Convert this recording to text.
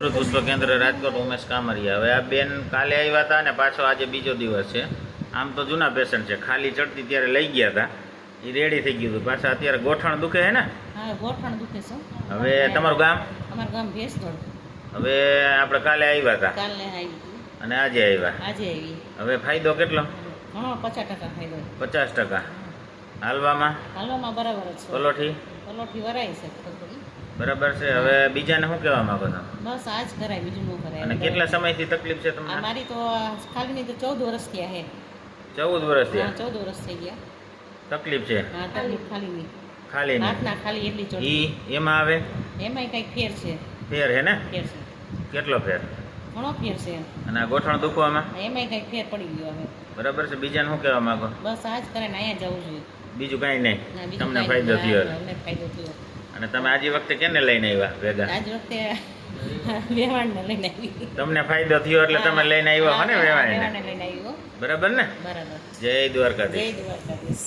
પુષ્પ કેન્દ્ર રાજકોટ ઉમેશ કામરિયા. હવે આ બેન કાલે આવ્યા હતા અને પાછો આજે બીજો દિવસ છે. આમ તો જૂના પેશન્ટ છે. ખાલી ચડતી ત્યારે લઈ ગયા હતા. એ રેડી થઈ ગયું હતું. પાછા અત્યારે ગોઠણ દુખે છે ને? ગોઠણ દુખે છે. હવે તમારું ગામ? અમારું ગામ હવે આપણે કાલે આવ્યા હતા. આવી અને આજે આવ્યા. આજે આવી. હવે ફાયદો કેટલો? ઘણો પચાસ ટકા ફાયદો. પચાસ ટકા. હાલવામાં? હાલવામાં બરાબર છે. પલોઠી? પલોઠી વરાય છે. બરાબર છે. હવે બીજાને શું કહેવા માંગો છો? બસ આ જ કરાય બીજું ન કરાય. અને કેટલા સમયથી તકલીફ છે તમને? મારી તો ખાલી નહીં તો ચૌદ વર્ષ થયા હે ચૌદ વર્ષ થયા? ચૌદ વર્ષ થઈ ગયા. તકલીફ છે? હા તકલીફ ખાલીની ખાલી નહીં હાથના ખાલી એટલી ચોટી ઈ એમાં આવે? એમાંય કંઈક ફેર છે. ફેર હે ને? ફેર છે. કેટલો ફેર? ઘણો ફેર છે. અને આ ગોઠણ દુખવામાં એમાંય કંઈક ફેર પડી ગયો હવે. બરાબર છે. બીજાને શું કહેવા માંગો? બસ આ જ કરે ને અહીંયા જવું જોઈએ. બીજું કાંઈ નહીં. તમને ફાયદો થયો ફાયદો થયો. અને તમે આજે વખતે કેને લઈને આવ્યા ભેગા? આજ વખતે વેવાણને લઈને આવી. તમને ફાયદો થયો એટલે તમે લઈને આવ્યા હો ને વેવાણને લઈને આવ્યો. બરાબર ને? બરાબર. જય દ્વારકાધીશ. જય દ્વારકાધીશ.